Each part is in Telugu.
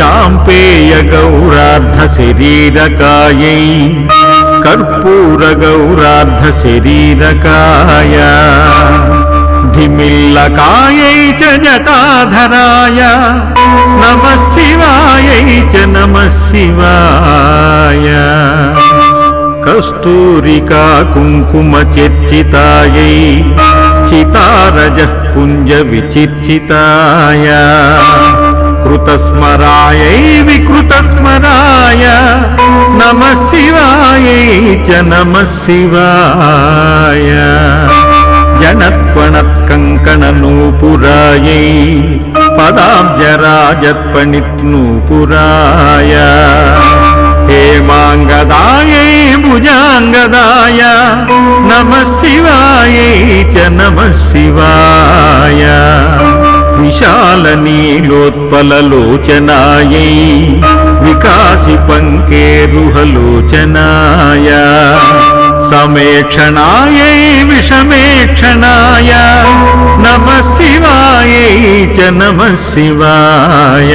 చాంపేయ గౌరార్ధ శరీరకాయై కర్పూర గౌరార్ధ శరీరకాయ ధిమిల్లకాయై చ జటాధరాయ నమ శివాయై చ నమ శివాయ కస్తూరికా కృతస్మరాయై వికృతస్మరాయ నమ శివాయై చ నమ శివాయ జనత్వణత్కంకణనూపురాయై పదాబ్జరాజత్పణిత్నూపురాయ హేమాంగదాయై భుజాంగదాయ నమ శివాయై చ నమ శివాయ విశాల నీలోత్పలలోచనాయై వికాసి పంకేరుహలోచనాయ సమేక్షణాయై విషమేక్షణాయ. నమ శివాయై చ నమ శివాయ.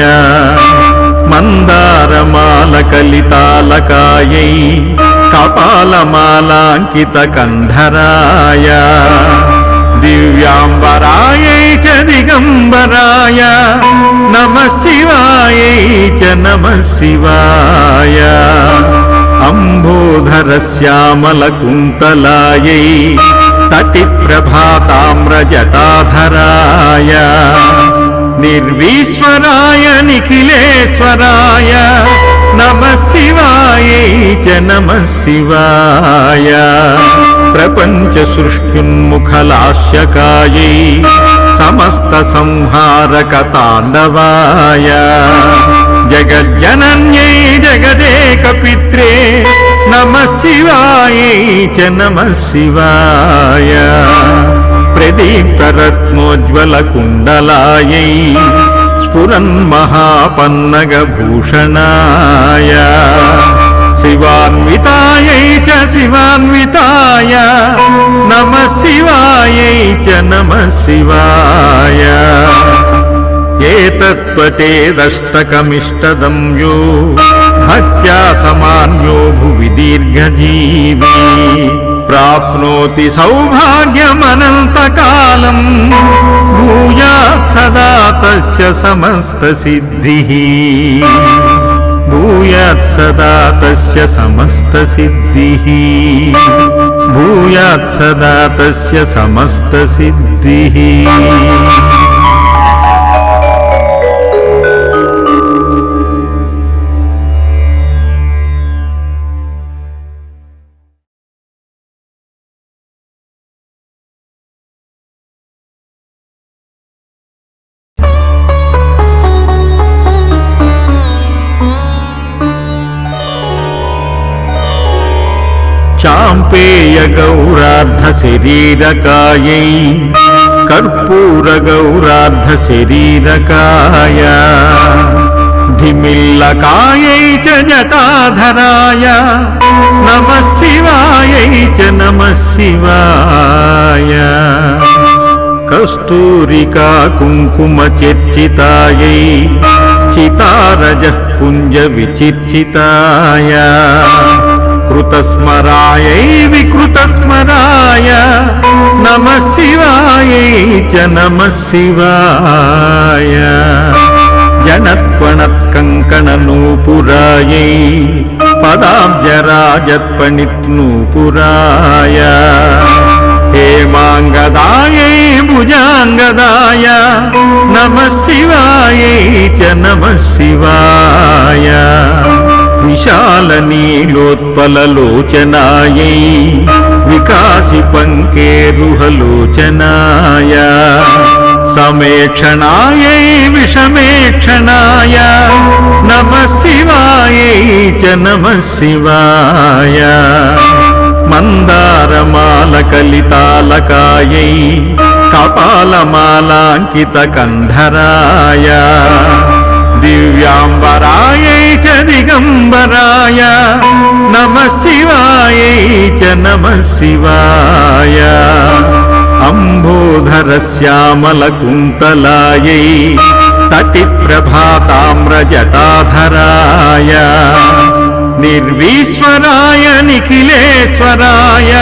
మందారమాలకలితాలకాయై కపాలమాలాంకిత కంధరాయ దివ్యాంబరాయై చ దిగంబరాయ నమ శివాయై చ నమ శివాయ. అంబోధరశ్యామలకుంతలాయై తటిప్రభాతామ్రజటాధరాయ నిర్వీశ్వరాయ నిఖిలేశ్వరాయ నమ శివాయై చ నమ శివాయ. ప్రపంచ సృష్ట్యున్ముఖలాస్యకాయై సమస్త సంహారక తాండవాయ జగజ్జనన్యై జగదేక పిత్రే నమ శివాయై చ నమ శివాయ ప్రదీప్తరత్నోజ్వలకుండలాయై స్ఫురన్మహాపన్నగభూషణాయ శివాన్వితాయై చ శివాన్వితాయ. నమ శివాయై చ నమ శివాయ ఏతత్పటేదష్టకమిష్టదం యో భక్త్యా సమాన్యో భువి దీర్ఘజీవీ. ప్రాప్నోతి సౌభాగ్యమనంతకాలం. భూయాత్ सदा तस्य समस्तसिद्धिः। भूयात् सदा तस्य समस्तसिद्धिः। సిద్ధిః భూయాత్ సదా తస్య సమస్త సిద్ధిః చాంపేయ గౌరార్ధ శరీరకాయై కర్పూర గౌరార్ధ శరీరకాయ ధిమిల్లకాయై చ జటాధరాయ నమ నమ శివాయ కృతస్మరాయై వికృతస్మరాయ నమ శివాయై చ నమ శివాయ జనత్వణత్కంకణనూపురాయై పదాబ్జరాజత్పణిత్నూపురాయ హేమాంగదాయై భుజాంగదాయ నమ శివాయై చ నమ శివాయ విశాల నీలోత్పలలోచనాయై వికాసి పంకేరుహలోచనాయ సమేక్షణాయై విషమేక్షణాయ. నమ శివాయై చ నమ శివాయ. మందారమాలకలితాలకాయై కపాలమాలాంకిత కంధరాయ दिव्याम्बरायै च दिगम्बराय नमः शिवायै च नमः शिवाय अम्भोधरश्यामलकुन्तलायै तटिप्रभाताम्रजटाधराय निर्वीश्वराय निखिलेश्वराय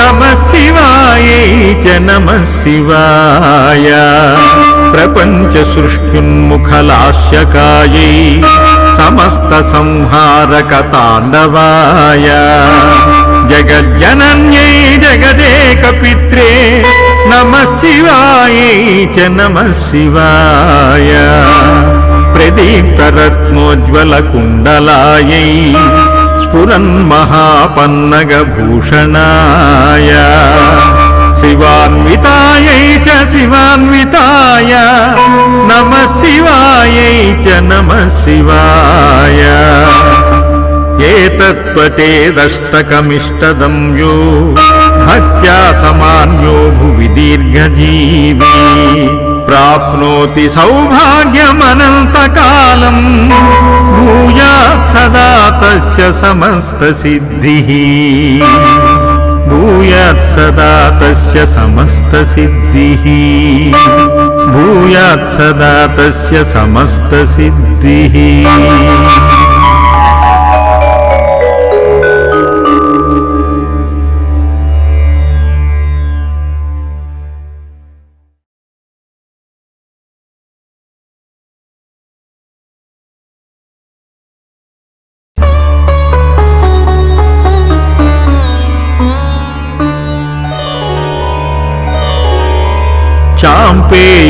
नमः शिवायै च नमः शिवाय प्रपञ्चसृष्टुन्मुखलास्यकायै समस्तसंहारकताण्डवाय जगज्जनन्यै जगदेकपित्रे नमः शिवायै च नमः शिवाय प्रदीप्तरत्नोज्ज्वलकुण्डलायै स्फुरन्महापन्नगभूषणाय శివాన్వితాయై చ శివాన్వితాయ. నమ శివాయై చ నమ శివాయ. ఏతత్పటేదష్టకమిష్టదం యో. భక్త్యా సమాన్యో భువి దీర్ఘజీవీ. ప్రాప్నోతి సౌభాగ్యమనంతకాలం. భూయాత్ సదా తస్య సమస్త సిద్ధిః भूयात् सदा तस्य समस्तसिद्धिः। भूयात् सदा तस्य समस्तसिद्धिः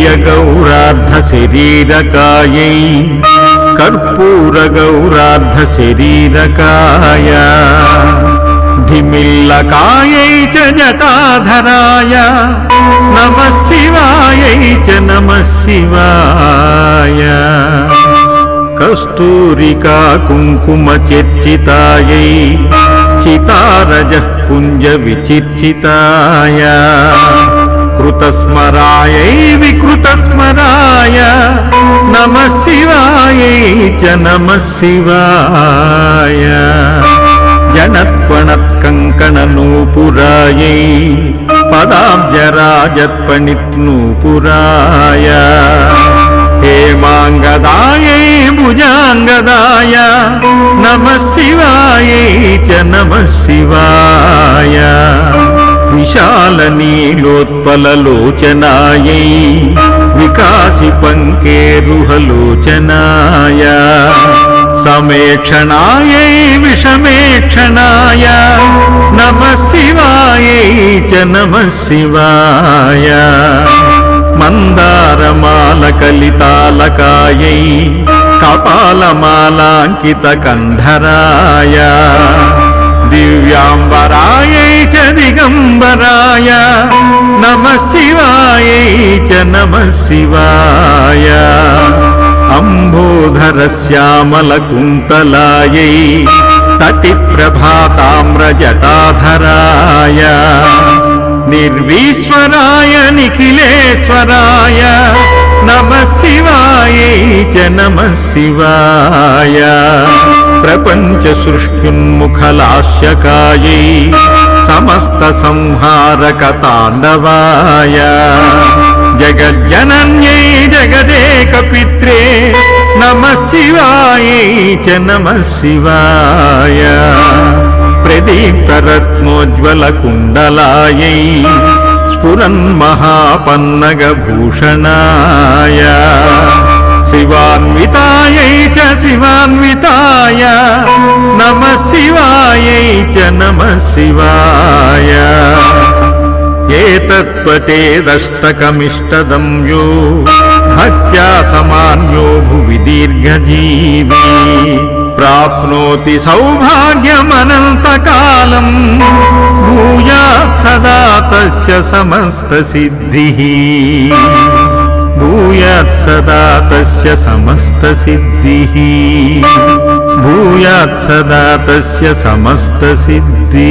चाम्पेयगौरार्धशरीरकायै कर्पूरगौरार्धशरीरकाय धिमिल्लकायै च जटाधराय नमः शिवायै च नमः शिवाय कस्तूरिका कुङ्कुमचर्चितायै चितारजः पुञ्जविचिर्चिताय కృతస్మరాయ వికృతస్మరాయ నమ శివాయ చ నమ శివాయ జనత్వణత్కంకణనూపురాయై పదాబ్జరాజత్పణిత్నూపురాయ హేమాంగదాయై భుజాంగదాయ నమ శివాయ చ నమ శివాయ విశాల నీలోత్పలలోచనాయై వికాసి పంకే రుహలోచనాయ. సమేక్షణాయ విషమేక్షణాయ. నమ శివాయ నమ శివాయ. మందారమాల కలితాలకాయ కపాలమాలాంకిత కంధరాయ दिव्याम्बरायै च दिगम्बराय नमः शिवायै च नमः शिवाय अम्बोधरश्यामलकुन्तलायै तटिप्रभाताम्रजटाधराय निर्वीश्वराय निखिलेश्वराय नमः शिवायै च नमः शिवाय प्रपञ्चसृष्टुन्मुखलास्यकायै समस्तसंहारकताण्डवाय जगज्जनन्यै जगदेकपित्रे नमः शिवायै च नमः शिवाय प्रदीप्तरत्नोज्ज्वलकुण्डलायै स्फुरन्महापन्नगभूषणाय शिवान्वितायै च शिवान्विताय नमः शिवायै च नमः शिवाय एतत्पटेदष्टकमिष्टदं यो भक्त्या समान्यो भुवि दीर्घजीवी ప్రాప్నోతి సౌభాగ్యమనంతకాలం భూయాత్ సదా తస్య సమస్త సిద్ధి. భూయాత్ సదా తస్య సమస్త సిద్ధి. భూయాత్ సదా తస్య సమస్త సిద్ధి.